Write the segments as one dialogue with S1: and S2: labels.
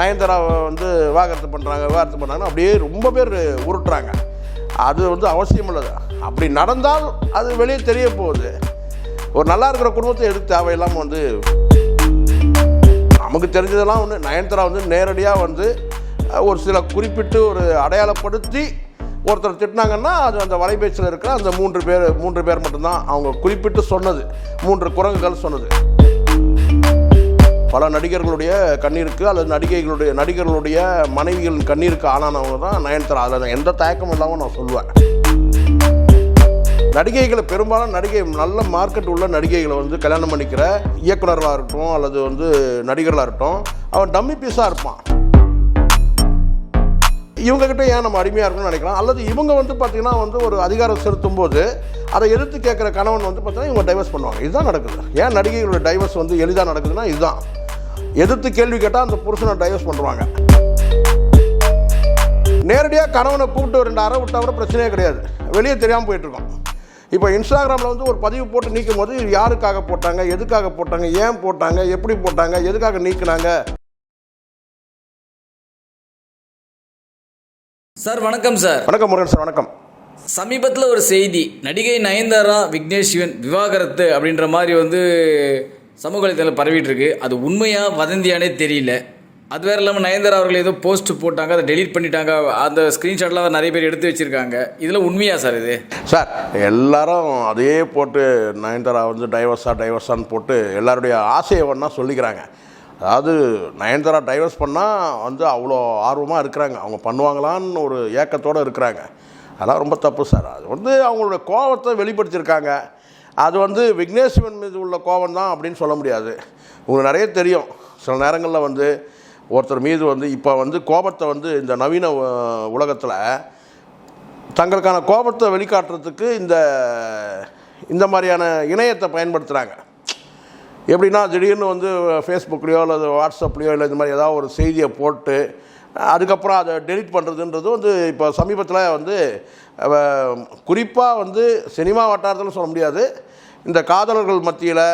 S1: நயன்தாராவை வந்து விவாகரத்து பண்ணுறாங்க விவாகரத்து பண்ணுறாங்கன்னா அப்படியே ரொம்ப பேர் உருட்டுறாங்க. அது வந்து அவசியம் உள்ளது அப்படி நடந்தால் அது வெளியே தெரிய போகுது. ஒரு நல்லா இருக்கிற குடும்பத்தை எதுக்கு தேவையில்லாமல் வந்து நமக்கு தெரிஞ்சதெல்லாம் ஒன்று நயன்தாரா வந்து நேரடியாக வந்து ஒரு சில குறிப்பிட்டு ஒரு அடையாளப்படுத்தி ஒருத்தர் திட்டினாங்கன்னா அது அந்த வலைபேச்சில் இருக்கிற அந்த மூன்று பேர் மூன்று பேர் மட்டும்தான் அவங்க குறிப்பிட்டு சொன்னது. மூன்று குரங்குகள் சொன்னது. பல நடிகர்களுடைய கண்ணீருக்கு அல்லது நடிகைகளுடைய நடிகர்களுடைய மனைவிகளின் கண்ணீருக்கு ஆளானவங்க தான் நயன்தாரா. அதில் எந்த தயக்கமும் இல்லாமல் நான் சொல்லுவேன். நடிகைகளை பெரும்பாலும் நடிகை நல்ல மார்க்கெட் உள்ள நடிகைகளை வந்து கல்யாணம் பண்ணிக்கிற இயக்குநர்களாக இருக்கட்டும் அல்லது வந்து நடிகர்களாக இருக்கட்டும் அவன் டம்மி பீஸாக இருப்பான். இவங்ககிட்ட ஏன் நம்ம அடிமையாக இருக்கணும்னு நினைக்கலாம்? அல்லது இவங்க வந்து பார்த்திங்கன்னா வந்து ஒரு அதிகாரம் செலுத்தும் போது அதை எதிர்த்து கேட்குற கணவன் வந்து பார்த்தீங்கன்னா இவங்க டைவர்ஸ் பண்ணுவாங்க. இதுதான் நடக்குது. ஏன் நடிகைகளோட டைவர்ஸ் வந்து எளிதாக நடக்குதுன்னா இதுதான். எதிர்த்து கேள்வி கேட்டால் அந்த புருஷனை டைவர்ஸ் பண்ணுவாங்க நேரடியாக கணவனை கூப்பிட்டு ரெண்டு விட்டா கூட பிரச்சனையே கிடையாது. வெளியே தெரியாமல் போயிட்டுருக்கோம் இப்போ இன்ஸ்டாகிராமில் வந்து ஒரு பதிவு போட்டு நீக்கும் போது யாருக்காக போட்டாங்க எதுக்காக போட்டாங்க ஏன் போட்டாங்க எப்படி போட்டாங்க எதுக்காக நீக்கினாங்க?
S2: சார் வணக்கம் சார்.
S1: வணக்கம் முருகன் சார் வணக்கம்.
S2: சமீபத்தில் ஒரு செய்தி நடிகை நயன்தாரா விக்னேஷ் சிவன் விவாகரத்து அப்படின்ற மாதிரி வந்து சமூக வலைத்தளம் பரவிட்டு இருக்கு அது உண்மையாக வதந்தியானே தெரியல. அது வேற இல்லாமல் நயன்தாரா அவர்கள் ஏதோ போஸ்ட் போட்டாங்க அதை டெலீட் பண்ணிட்டாங்க அந்த ஸ்க்ரீன்ஷாட்லாம் நிறைய பேர் எடுத்து வச்சுருக்காங்க. இதெல்லாம் உண்மையா சார் இது?
S1: சார் எல்லாரும் அதே போட்டு நயன்தாரா வந்து டைவர்ஸாக டைவர்ஸான்னு போட்டு எல்லாருடைய ஆசையை ஒன்றா சொல்லிக்கிறாங்க. அதாவது நயன்தாரா டைவர்ஸ் பண்ணால் வந்து அவ்வளோ ஆர்வமாக இருக்கிறாங்க. அவங்க பண்ணுவாங்களான்னு ஒரு ஏக்கத்தோடு இருக்கிறாங்க. அதெல்லாம் ரொம்ப தப்பு சார் அது வந்து அவங்களோட கோபத்தை வெளிப்படுத்தியிருக்காங்க. அது வந்து விக்னேஸ்வரன் மீது உள்ள கோபம் தான் அப்படின்னு சொல்ல முடியாது. உங்களுக்கு நிறைய தெரியும். சில நேரங்களில் வந்து ஒருத்தர் மீது வந்து இப்போ வந்து கோபத்தை வந்து இந்த நவீன உலகத்தில் தங்களுக்கான கோபத்தை வெளிக்காட்டுறதுக்கு இந்த இந்த மாதிரியான இணையத்தை பயன்படுத்துகிறாங்க எப்படின்னா திடீர்னு வந்து ஃபேஸ்புக்லேயோ அல்லது வாட்ஸ்அப்லேயோ இல்லை இந்த மாதிரி ஏதாவது ஒரு செய்தியை போட்டு அதுக்கப்புறம் அதை டெலிட் பண்ணுறதுன்றது வந்து இப்போ சமீபத்தில் வந்து குறிப்பாக வந்து சினிமா வட்டாரத்தில் சொல்ல முடியாது. இந்த காதலர்கள் மத்தியில்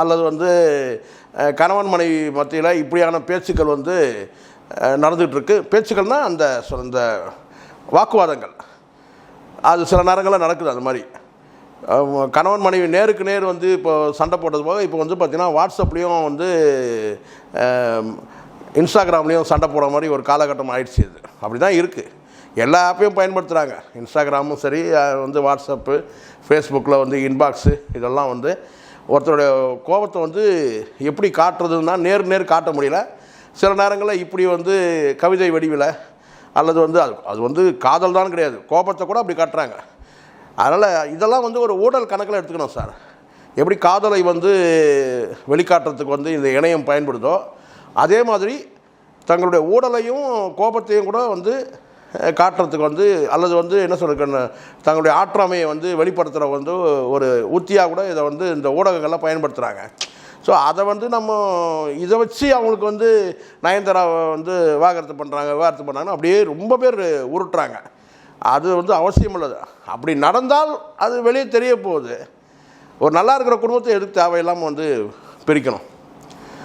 S1: அல்லது வந்து கணவன் மனைவி மத்தியில் இப்படியான பேச்சுக்கள் வந்து நடந்துகிட்ருக்கு பேச்சுக்கள்னால் அந்த இந்த வாக்குவாதங்கள். அது சில நேரங்களில் நடக்குது அது மாதிரி. கணவன் மனைவி நேருக்கு நேர் வந்து இப்போ சண்டை போட்டது போக இப்போ வந்து பார்த்திங்கன்னா வாட்ஸ்அப்லேயும் வந்து இன்ஸ்டாகிராம்லேயும் சண்டை போடுற மாதிரி ஒரு காலகட்டம் ஆயிடுச்சு இது. அப்படி தான் இருக்குது எல்லா ஆப்பையும் பயன்படுத்துகிறாங்க இன்ஸ்டாகிராமும் சரி வந்து வாட்ஸ்அப்பு ஃபேஸ்புக்கில் வந்து இன்பாக்ஸு இதெல்லாம் வந்து ஒருத்தருடைய கோபத்தை வந்து எப்படி காட்டுறதுன்னா நேர் நேர் காட்ட முடியல. சில நேரங்களில் இப்படி வந்து கவிதை வடிவில் அல்லது வந்து அது அது வந்து காதல் தான் கிடையாது. கோபத்தை கூட அப்படி காட்டுறாங்க. அதனால் இதெல்லாம் வந்து ஒரு ஊழல் கணக்கில் எடுத்துக்கணும் சார். எப்படி காதலை வந்து வெளிக்காட்டுறதுக்கு வந்து இந்த இணையம் பயன்படுதோ அதே மாதிரி தங்களுடைய ஊடலையும் கோபத்தையும் கூட வந்து காட்டுறதுக்கு வந்து அல்லது வந்து என்ன சொல்கிறது தங்களுடைய ஆற்றாமையை வந்து வெளிப்படுத்துகிற வந்து ஒரு உத்தியாக கூட இதை வந்து இந்த ஊடகங்கள்லாம் பயன்படுத்துகிறாங்க ஸோ அதை வந்து நம்ம இதை வச்சு அவங்களுக்கு வந்து நயன்தாராவை வந்து விவாகரத்து பண்ணுறாங்க விவாகரத்து பண்ணுறாங்கன்னு அப்படியே ரொம்ப பேர் உருட்டுறாங்க. அது வந்து அவசியம் உள்ளது அப்படி நடந்தால் அது வெளியே தெரிய போகுது. ஒரு நல்லா இருக்கிற குடும்பத்தை எதுக்கு தேவையில்லாமல் வந்து பிரிக்கணும்.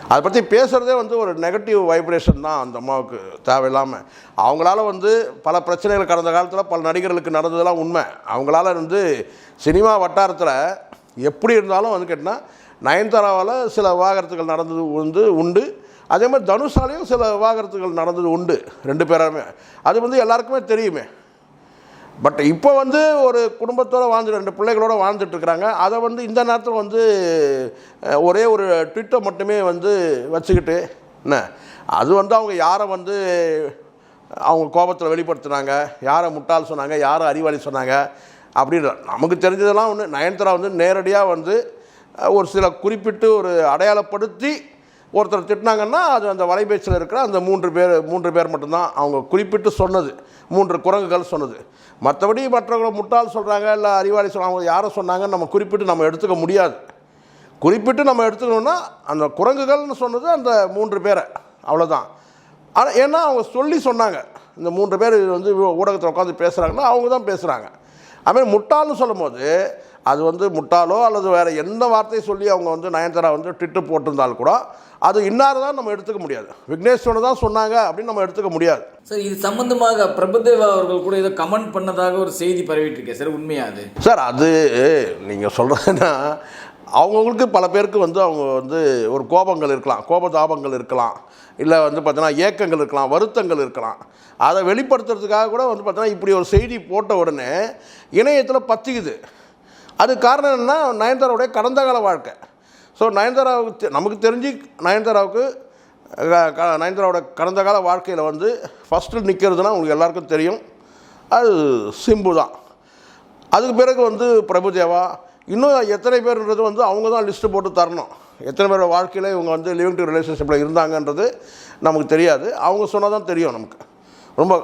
S1: அதை பற்றி பேசுகிறதே வந்து ஒரு நெகட்டிவ் வைப்ரேஷன் தான் அந்த அம்மாவுக்கு தேவையில்லாமல் அவங்களால வந்து பல பிரச்சனைகள் கடந்த காலத்தில் பல நடிகர்களுக்கு நடந்ததெல்லாம் உண்மை. அவங்களால வந்து சினிமா வட்டாரத்தில் எப்படி இருந்தாலும் வந்து கேட்டால் நயன்தாராவால் சில விவாகரத்துகள் நடந்தது வந்து உண்டு. அதே மாதிரி தனுஷாலையும் சில விவாகரத்துகள் நடந்தது உண்டு ரெண்டு பேருமே அது வந்து எல்லாருக்குமே தெரியுமே. பட் இப்போ வந்து ஒரு குடும்பத்தோடு வாழ்ந்து ரெண்டு பிள்ளைகளோட வாழ்ந்துட்டுருக்குறாங்க அதை வந்து இந்த நேரத்தில் வந்து ஒரே ஒரு ட்விட்டை மட்டுமே வந்து வச்சுக்கிட்டு என்ன? அது வந்து அவங்க யாரை வந்து அவங்க கோபத்தில் வெளிப்படுத்துனாங்க யாரை முட்டாள் சொன்னாங்க யாரை அறிவாளி சொன்னாங்க அப்படின்ற நமக்கு தெரிஞ்சதெல்லாம் ஒன்று நயன்தாரா வந்து நேரடியாக வந்து ஒரு சில குறிப்பிட்டு ஒரு அடையாளப்படுத்தி ஒருத்தர் திட்டினாங்கன்னா அது அந்த வலைபேச்சில் இருக்கிற அந்த மூன்று பேர் மூன்று பேர் மட்டும்தான். அவங்க குறிப்பிட்டு சொன்னது. மூன்று குரங்குகள் சொன்னது. மற்றபடி மற்றவங்களை முட்டாள் சொல்கிறாங்க இல்லை அறிவாளி சொல்கிறாங்க அவங்க யாரை சொன்னாங்கன்னு நம்ம குறிப்பிட்டு நம்ம எடுத்துக்க முடியாது. குறிப்பிட்டு நம்ம எடுத்துக்கணுன்னா அந்த குரங்குகள்னு சொன்னது அந்த மூன்று பேரை. அவ்வளோதான் ஆனால் ஏன்னா அவங்க சொல்லி சொன்னாங்க. இந்த மூன்று பேர் வந்து ஊடகத்தில் உட்காந்து பேசுகிறாங்கன்னா அவங்க தான் பேசுகிறாங்க அதுமாதிரி முட்டாள்னு சொல்லும்போது அது வந்து முட்டாளோ அல்லது வேறு எந்த வார்த்தையை சொல்லி அவங்க வந்து நயன்தாரா வந்து டிட்டு போட்டிருந்தாலும் கூட அது இன்னார் தான் நம்ம எடுத்துக்க முடியாது. விக்னேஸ்வரன் தான் சொன்னாங்க அப்படின்னு நம்ம எடுத்துக்க முடியாது.
S2: சார் இது சம்பந்தமாக பிரபுதேவா அவர்கள் கூட ஏதோ கமெண்ட் பண்ணதாக ஒரு செய்தி பரவிட்டு இருக்கே சார் உண்மையா அது?
S1: சார் அது நீங்கள் சொல்கிறதுன்னா அவங்கவுங்களுக்கு பல பேருக்கு வந்து அவங்க வந்து ஒரு கோபங்கள் இருக்கலாம். கோபதாபங்கள் இருக்கலாம். இல்லை வந்து பார்த்தீங்கன்னா ஏக்கங்கள் இருக்கலாம் வருத்தங்கள் இருக்கலாம். அதை வெளிப்படுத்துறதுக்காக கூட வந்து பார்த்தீங்கன்னா இப்படி ஒரு செய்தி போட்ட உடனே இணையத்தில் பத்திக்குது. அது காரணம் என்னென்னா நயன்தாராவுடைய கடந்த கால வாழ்க்கை. ஸோ நயன்தாராவுக்கு தெ- நமக்கு தெரிஞ்சு நயன்தாராவுக்கு நயன்தாராவோட கடந்த கால வாழ்க்கையில் வந்து ஃபஸ்ட்டு நிற்கிறதுனா உங்களுக்கு எல்லாருக்கும் தெரியும். அது சிம்பு தான். அதுக்கு பிறகு வந்து பிரபுதேவா இன்னும் எத்தனை பேர்ன்றது வந்து அவங்க தான் லிஸ்ட்டு போட்டு தரணும். எத்தனை பேர் வாழ்க்கையில் இவங்க வந்து லிவிங் டு ரிலேஷன்ஷிப்பில் இருந்தாங்கன்றது நமக்கு தெரியாது. அவங்க சொன்னால் தான் தெரியும் நமக்கு. ரொம்ப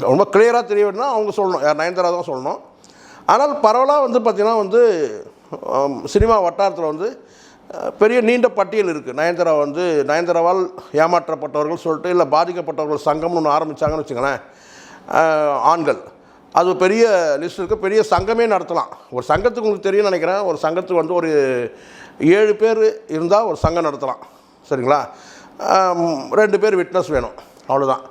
S1: ரொம்ப கிளியராக தெரிய வேணும்னா அவங்க சொல்லணும். யார் நயன்தாரா தான் சொல்லணும். ஆனால் பரவலாக வந்து பார்த்திங்கன்னா வந்து சினிமா வட்டாரத்தில் வந்து பெரிய நீண்ட பட்டியல் இருக்குது நயன்தாரா வந்து நயன்தாராவால் ஏமாற்றப்பட்டவர்கள் சொல்லிட்டு இல்லை பாதிக்கப்பட்டவர்கள் சங்கம்னு ஒன்று ஆரம்பித்தாங்கன்னு வச்சுங்களேன் ஆண்கள். அது பெரிய லிஸ்ட் இருக்குது பெரிய சங்கமே நடத்தலாம். ஒரு சங்கத்துக்கு உங்களுக்கு தெரியும் நினைக்கிறேன். ஒரு சங்கத்துக்கு வந்து ஒரு ஏழு பேர் இருந்தால் ஒரு சங்கம் நடத்தலாம். சரிங்களா? ரெண்டு பேர் விட்னஸ் வேணும். அவ்வளோதான்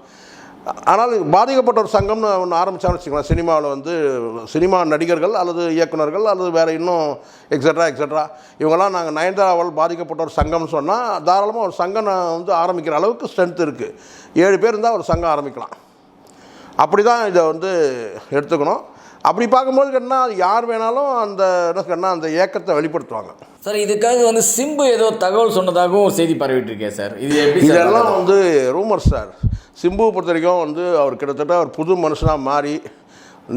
S1: ஆனால் பாதிக்கப்பட்ட ஒரு சங்கம்னு ஒன்று ஆரம்பித்தான்னு வச்சுக்கலாம் சினிமாவில் வந்து சினிமா நடிகர்கள் அல்லது இயக்குனர்கள் அல்லது வேறு இன்னும் எக்ஸட்ரா எக்ஸட்ரா இவங்கெல்லாம் நாங்கள் நயன்தாராவால் பாதிக்கப்பட்ட ஒரு சங்கம்னு சொன்னால் தாராளமாக ஒரு சங்கம் நான் வந்து ஆரம்பிக்கிற அளவுக்கு ஸ்ட்ரென்த் இருக்குது ஏழு பேர் இருந்தால் ஒரு சங்கம் ஆரம்பிக்கலாம். அப்படி தான் இதை வந்து எடுத்துக்கணும். அப்படி பார்க்கும்போது கேட்டால் யார் வேணாலும் அந்த என்ன சொன்னால் அந்த ஏக்கத்தை வெளிப்படுத்துவாங்க.
S2: சார் இதுக்காக வந்து சிம்பு ஏதோ தகவல் சொன்னதாகவும் செய்தி பரவிட்டு இருக்கே சார். இது எப்படி
S1: இதெல்லாம் வந்து ரூமர் சார். சிம்புவை பொறுத்த வரைக்கும் வந்து அவர் கிட்டத்தட்ட ஒரு புது மனுஷனாக மாறி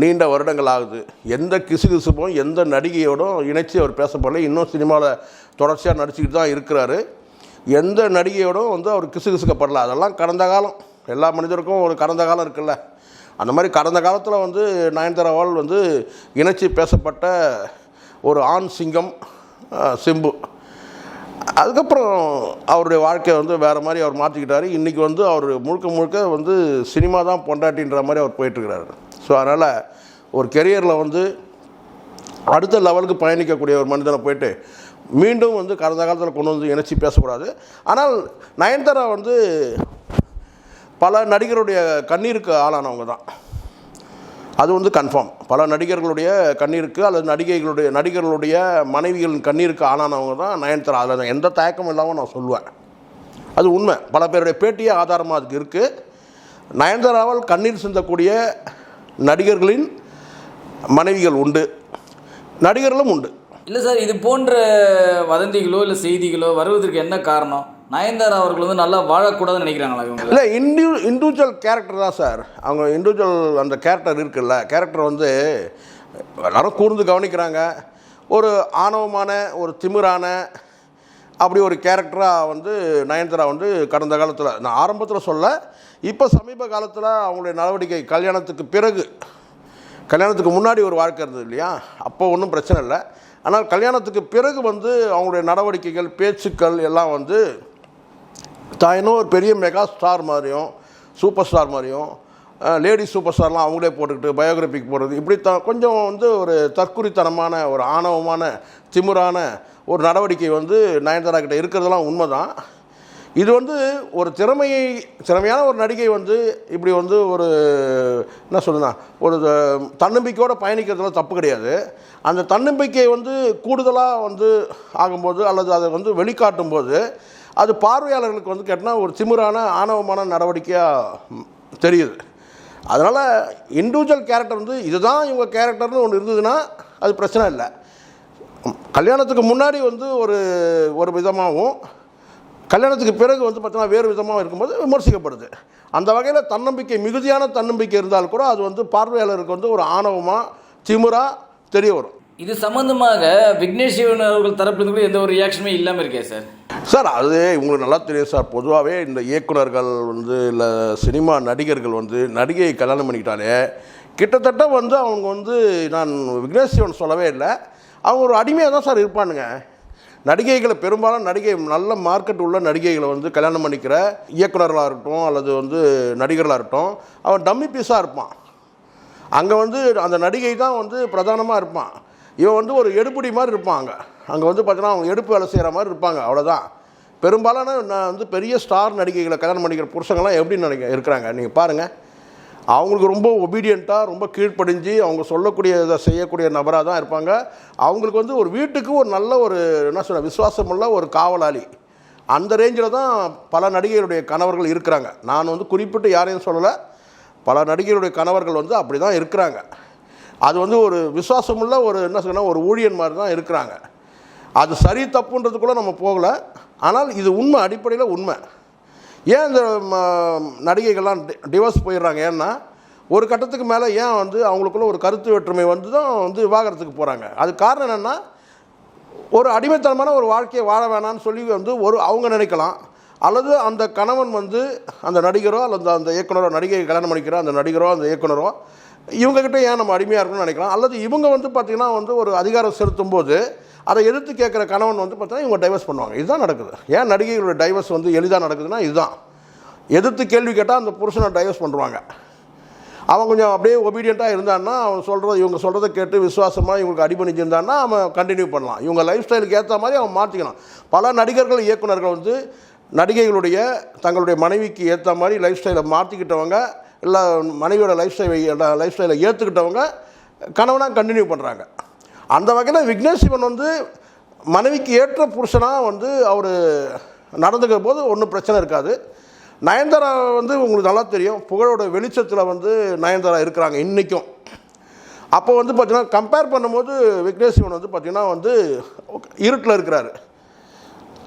S1: நீண்ட வருடங்கள் ஆகுது. எந்த கிசுகிசுப்பும் எந்த நடிகையோடும் இணைச்சி அவர் பேசப்படல. இன்னும் சினிமாவில் தொடர்ச்சியாக நடிச்சுக்கிட்டு தான் இருக்கிறாரு. எந்த நடிகையோடும் வந்து அவர் கிசுகிசுக்கப்படல. அதெல்லாம் கடந்த காலம். எல்லா மனிதருக்கும் ஒரு கடந்த காலம் இருக்குல்ல. அந்த மாதிரி கடந்த காலத்தில் வந்து நயன்தாராவால் வந்து இணைச்சி பேசப்பட்ட ஒரு ஆண் சிங்கம் சிம்பு. அதுக்கப்புறம் அவருடைய வாழ்க்கையை வந்து வேறு மாதிரி அவர் மாற்றிக்கிட்டாரு இன்றைக்கி வந்து அவர் முழுக்க முழுக்க வந்து சினிமா தான் பொண்டாட்டின்ற மாதிரி அவர் போயிட்டுருக்கிறாரு. ஸோ அதனால் ஒரு கெரியரில் வந்து அடுத்த லெவலுக்கு பயணிக்கக்கூடிய ஒரு மனிதனை போயிட்டு மீண்டும் வந்து கடந்த காலத்தில் கொண்டு வந்து இணைச்சி பேசக்கூடாது. ஆனால் நயன்தாரா வந்து பல நடிகருடைய கண்ணீருக்கு ஆளானவங்க தான். அது வந்து கன்ஃபார்ம் பல நடிகர்களுடைய கண்ணீருக்கு அல்லது நடிகைகளுடைய நடிகர்களுடைய மனைவிகளின் கண்ணீருக்கு ஆளானவங்க தான் நயன்தாரா. அதில் எந்த தயக்கமும் இல்லாமல் நான் சொல்லுவேன். அது உண்மை. பல பேருடைய பேட்டியே ஆதாரமாக அதுக்கு இருக்குது நயன்தாராவால் கண்ணீர் சிந்தக்கூடிய நடிகர்களின் மனைவிகள் உண்டு. நடிகர்களும் உண்டு.
S2: இல்லை சார் இது போன்ற வதந்திகளோ இல்லை செய்திகளோ வருவதற்கு என்ன காரணம்? நயன்தாரா அவர்கள் வந்து நல்லா வாழக்கூடாதுன்னு நினைக்கிறாங்களா இவங்க?
S1: இல்லை இண்டிவி இண்டிவிஜுவல் கேரக்டர் தான் சார். அவங்க இண்டிவிஜுவல் அந்த கேரக்டர் இருக்குல்ல கேரக்டர் வந்து எல்லாரும் கூர்ந்து கவனிக்கிறாங்க. ஒரு ஆணவமான ஒரு திமிரான அப்படி ஒரு கேரக்டராக வந்து நயன்தாரா வந்து கடந்த காலத்தில் நான் ஆரம்பத்தில் சொல்ல இப்போ சமீப காலத்தில் அவங்களுடைய நடவடிக்கை கல்யாணத்துக்கு பிறகு கல்யாணத்துக்கு முன்னாடி ஒரு வாழ்க்கை இருந்தது இல்லையா? அப்போ ஒன்றும் பிரச்சனை இல்லை. ஆனால் கல்யாணத்துக்கு பிறகு வந்து அவங்களுடைய நடவடிக்கைகள் பேச்சுக்கள் எல்லாம் வந்து தான் இன்னும் ஒரு பெரிய மெகா ஸ்டார் மாதிரியும் சூப்பர் ஸ்டார் மாதிரியும் லேடி சூப்பர் ஸ்டார்லாம் அவங்களே போட்டுக்கிட்டு பயோகிராஃபிக் போடுறது இப்படி த கொஞ்சம் வந்து ஒரு தற்குறித்தனமான ஒரு ஆணவமான திமுறான ஒரு நடவடிக்கை வந்து நயன்தாரா கிட்ட இருக்கிறதெல்லாம் உண்மை தான் இது வந்து ஒரு திறமையை திறமையான ஒரு நடிகை வந்து இப்படி வந்து ஒரு என்ன சொல்லுனா ஒரு தன்னம்பிக்கையோடு பயணிக்கிறதுல தப்பு கிடையாது. அந்த தன்னம்பிக்கை வந்து கூடுதலாக வந்து ஆகும்போது அல்லது அதை வந்து வெளிக்காட்டும் போது அது பார்வையாளர்களுக்கு வந்து கேட்டால் ஒரு திமிரான ஆணவமான நடவடிக்கையாக தெரியுது. அதனால் இண்டிவிஜுவல் கேரக்டர் வந்து இதுதான் இவங்க கேரக்டர்னு ஒன்று இருந்ததுன்னா அது பிரச்சனை இல்லை. கல்யாணத்துக்கு முன்னாடி வந்து ஒரு ஒரு விதமாகவும் கல்யாணத்துக்கு பிறகு வந்து பார்த்தீங்கன்னா வேறு விதமாக இருக்கும்போது விமர்சிக்கப்படுது. அந்த வகையில் தன்னம்பிக்கை மிகுதியான தன்னம்பிக்கை இருந்தால் கூட அது வந்து பார்வையாளருக்கு வந்து ஒரு ஆணவமாக திமுறாக தெரிய வரும்.
S2: இது சம்பந்தமாக விக்னேஷ் சிவன் அவர்கள் தரப்பிலிருந்து கூட எந்த ஒரு ரியாக்ஷனுமே இல்லாமல் இருக்கே சார்
S1: சார் அது உங்களுக்கு நல்லா தெரியும் சார். பொதுவாகவே இந்த இயக்குனர்கள் வந்து இல்லை சினிமா நடிகர்கள் வந்து நடிகையை கல்யாணம் பண்ணிக்கிட்டாலே கிட்டத்தட்ட வந்து அவங்க வந்து நான் விக்னேஷ் சிவன் சொல்லவே இல்லை. அவங்க ஒரு அடிமையாக தான் சார் இருப்பானுங்க. நடிகைகளை பெரும்பாலும் நடிகை நல்ல மார்க்கெட் உள்ள நடிகைகளை வந்து கல்யாணம் பண்ணிக்கிற இயக்குனர்களாக இருக்கட்டும் அல்லது வந்து நடிகர்களாக இருக்கட்டும் அவன் டம்மி பீஸாக இருப்பான். அங்கே வந்து அந்த நடிகை தான் வந்து பிரதானமாக இருப்பான். இவன் வந்து ஒரு எடுப்புடி மாதிரி இருப்பாங்க. அங்கே வந்து பார்த்தீங்கன்னா அவங்க எடுப்பு வேலை செய்கிற மாதிரி இருப்பாங்க. அவ்வளோதான் பெரும்பாலான நான் வந்து பெரிய ஸ்டார் நடிகைகளை கல்யாணம் பண்ணிக்கிற புருஷங்கள்லாம் எப்படி நினைக்க இருக்கிறாங்க? நீங்கள் பாருங்கள் அவங்களுக்கு ரொம்ப ஒபீடியண்ட்டாக ரொம்ப கீழ்ப்படிஞ்சு அவங்க சொல்லக்கூடிய இதை செய்யக்கூடிய நபராக தான் இருப்பாங்க. அவங்களுக்கு வந்து ஒரு வீட்டுக்கு ஒரு நல்ல ஒரு என்ன சொல்ல விசுவாசமுள்ள ஒரு காவலாளி. அந்த ரேஞ்சில் தான் பல நடிகைகளுடைய கணவர்கள் இருக்கிறாங்க. நான் வந்து குறிப்பிட்டு யாரையும் சொல்லலை. பல நடிகைகளுடைய கணவர்கள் வந்து அப்படி தான் இருக்கிறாங்க. அது வந்து ஒரு விசுவாசமுள்ள ஒரு என்ன சொல்லணும் ஒரு ஊழியன் மாதிரி தான் இருக்கிறாங்க. அது சரி தப்புன்றதுக்குள்ளே நம்ம போகலை. ஆனால் இது உண்மை அடிப்படையில் உண்மை. ஏன் இந்த ம- நடிகைகள்லாம் டி- டிவோர்ஸ் போயிடுறாங்க? ஏன்னா ஒரு கட்டத்துக்கு மேலே ஏன் வந்து அவங்களுக்குள்ள ஒரு கருத்து வேற்றுமை வந்து தான் வந்து விவாகரத்துக்கு போகிறாங்க அது காரணம் என்னென்னா ஒரு அடிமைத்தனமான ஒரு வாழ்க்கையை வாழ வேணாம்னு சொல்லி வந்து ஒரு அவங்க நினைக்கலாம். அல்லது அந்த கணவன் வந்து அந்த நடிகரோ அல்லது அந்த இயக்குனரோ நடிகை கல்யாணம் பண்ணிக்கிறோ அந்த நடிகரோ அந்த இயக்குனரோ இவங்ககிட்ட ஏன் நம்ம அடிமையாக இருக்கணும்னு நினைக்கலாம்? அல்லது இவங்க வந்து பார்த்திங்கன்னா வந்து ஒரு அதிகாரம் செலுத்தும் போது அதை எதிர்த்து கேட்குற கணவன் வந்து பார்த்தீங்கன்னா இவங்க டைவர்ஸ் பண்ணுவாங்க. இதுதான் நடக்குது. ஏன் நடிகைகளோட டைவர்ஸ் வந்து எளிதாக நடக்குதுன்னா இதுதான். எதிர்த்து கேள்வி கேட்டால் அந்த புருஷனை டைவர்ஸ் பண்ணுவாங்க. அவன் கொஞ்சம் அப்படியே ஒபீடியண்ட்டாக இருந்தான்னா அவன் சொல்கிறது இவங்க சொல்கிறத கேட்டு விசுவாசமாக இவங்களுக்கு அடிபணிஞ்சிருந்தான்னா அவன் கண்டினியூ பண்ணலாம். இவங்க லைஃப் ஸ்டைலுக்கு ஏற்ற மாதிரி அவன் மாற்றிக்கலாம் பல நடிகர்கள் இயக்குனர்கள் வந்து நடிகைகளுடைய தங்களுடைய மனைவிக்கு ஏற்ற மாதிரி லைஃப் ஸ்டைலை மாற்றிக்கிட்டவங்க இல்லை மனைவியோட லைஃப் ஸ்டைலை லைஃப் ஸ்டைலை ஏற்றுக்கிட்டவங்க கணவனாக கண்டினியூ பண்ணுறாங்க அந்த வகையில் விக்னேஷ் சிவன் வந்து மனைவிக்கு ஏற்ற புருஷனாக வந்து அவர் நடந்துக்கிற போது ஒன்றும் பிரச்சனை இருக்காது. நயன்தாரா வந்து உங்களுக்கு நல்லா தெரியும். புகழோட வெளிச்சத்தில் வந்து நயன்தாரா இருக்கிறாங்க இன்றைக்கும் அப்போ வந்து பார்த்தீங்கன்னா கம்பேர் பண்ணும்போது விக்னேஷ் சிவன் வந்து பார்த்திங்கன்னா வந்து இருட்டில் இருக்கிறாரு.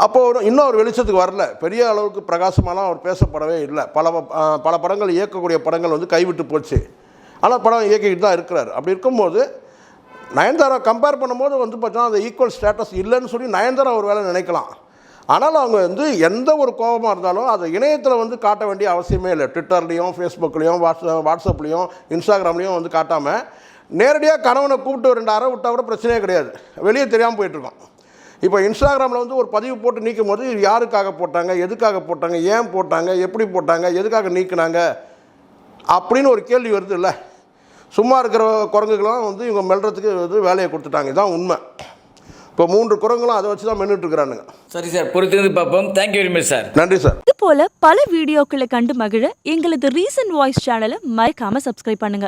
S1: அப்போ ஒரு இன்னும் அவர் வெளிச்சத்துக்கு வரல. பெரிய அளவுக்கு பிரகாசமாலாம் அவர் பேசப்படவே இல்லை. பல பல படங்கள் இயக்கக்கூடிய படங்கள் வந்து கைவிட்டு போச்சு. ஆனால் படம் இயக்கிக்கிட்டு தான் இருக்கிறார். அப்படி இருக்கும்போது நயன்தாரா கம்பேர் பண்ணும்போது வந்து பார்த்தீங்கன்னா அந்த ஈக்குவல் ஸ்டேட்டஸ் இல்லைன்னு சொல்லி நயன்தாரா ஒரு வேலை நினைக்கலாம். ஆனால் அவங்க வந்து எந்த ஒரு கோபமாக இருந்தாலும் அதை இணையத்தில் வந்து காட்ட வேண்டிய அவசியமே இல்லை. ட்விட்டர்லேயும் ஃபேஸ்புக்லேயும் வாட்ஸ்அப் வாட்ஸ்அப்லேயும் இன்ஸ்டாகிராம்லேயும் வந்து காட்டாமல் நேரடியாக கணவனை கூப்பிட்டு ஒரு ரெண்டு அரை விட்டால் கூட பிரச்சனையே கிடையாது. வெளியே தெரியாமல் போயிட்டுருக்கோம் இப்போ இன்ஸ்டாகிராமில் வந்து ஒரு பதிவு போட்டு நீக்கும் போது இது யாருக்காக போட்டாங்க எதுக்காக போட்டாங்க ஏன் போட்டாங்க எப்படி போட்டாங்க எதுக்காக நீக்கினாங்க அப்படின்னு ஒரு கேள்வி வருது இல்லை. சும்மா இருக்கிற குரங்குகளாம் வந்து இவங்க மெல்றதுக்கு வந்து வேலையை கொடுத்துட்டாங்க. இதுதான் உண்மை. இப்போ மூன்று குரங்குகளும் அதை வச்சு தான் மென்னுட்டு இருக்கிறானுங்க
S2: சரி சார் பொறுத்திருந்து பார்ப்போம். Thank you very much sir
S1: நன்றி சார்
S3: இது போல பல வீடியோக்களை கண்டு மகிழ எங்களது ரீசன்ட் வாய்ஸ் சேனலை மறக்காம சப்ஸ்கிரைப் பண்ணுங்க.